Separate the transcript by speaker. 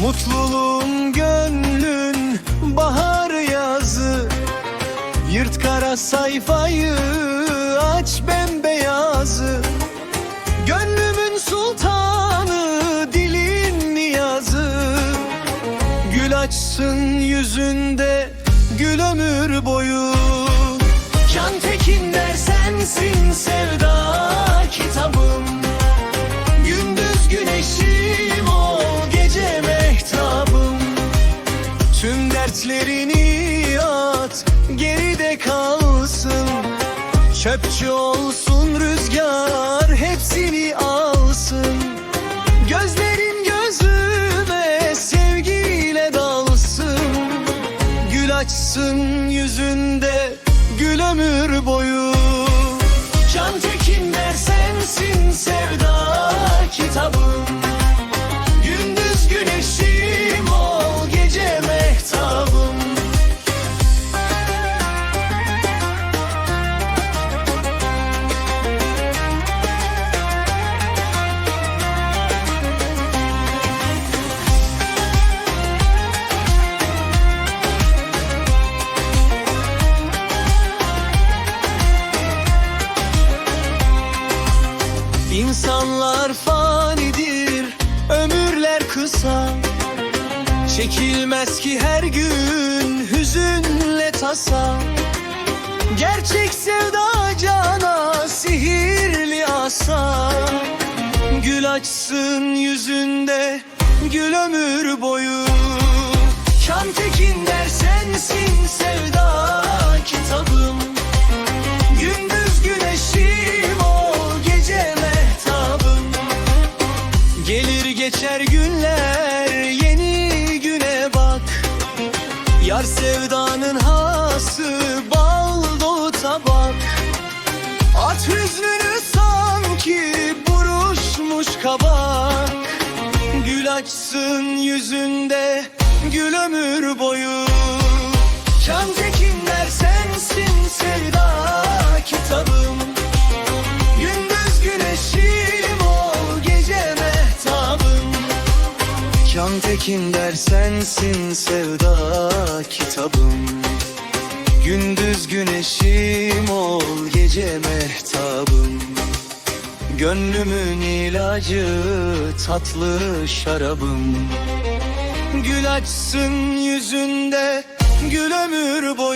Speaker 1: Mutluluğum gönlün bahar yazı. Yırt kara sayfayı aç bembeyazı. Gönlümün sultanı dilin niyazı. Gül açsın yüzünde gül ömür boyu. Can Tekin der sensin sevda. Dertlerini at geride kalsın. Çöpçü olsun rüzgar hepsini alsın. Gözlerin gözüme sevgiyle dalsın. Gül açsın yüzünde gül ömür boyu İnsanlar fanidir, ömürler kısa. Çekilmez ki her gün hüzünle tasa. Gerçek sevda cana sihirli asa. Gül açsın yüzünde gül ömür boyu. Kan Tekinler geçer günler yeni güne bak. Yar sevdanın hası bal dolu tabak At hüznünü sanki buruşmuş kabak. Gül açsın yüzünde gül ömür boyu Kan Tekinler sensin sevda kitabım. Gündüz güneşim ol gece mehtabım. Gönlümün ilacı tatlı şarabım. Gül açsın yüzünde gül ömür boyu. Can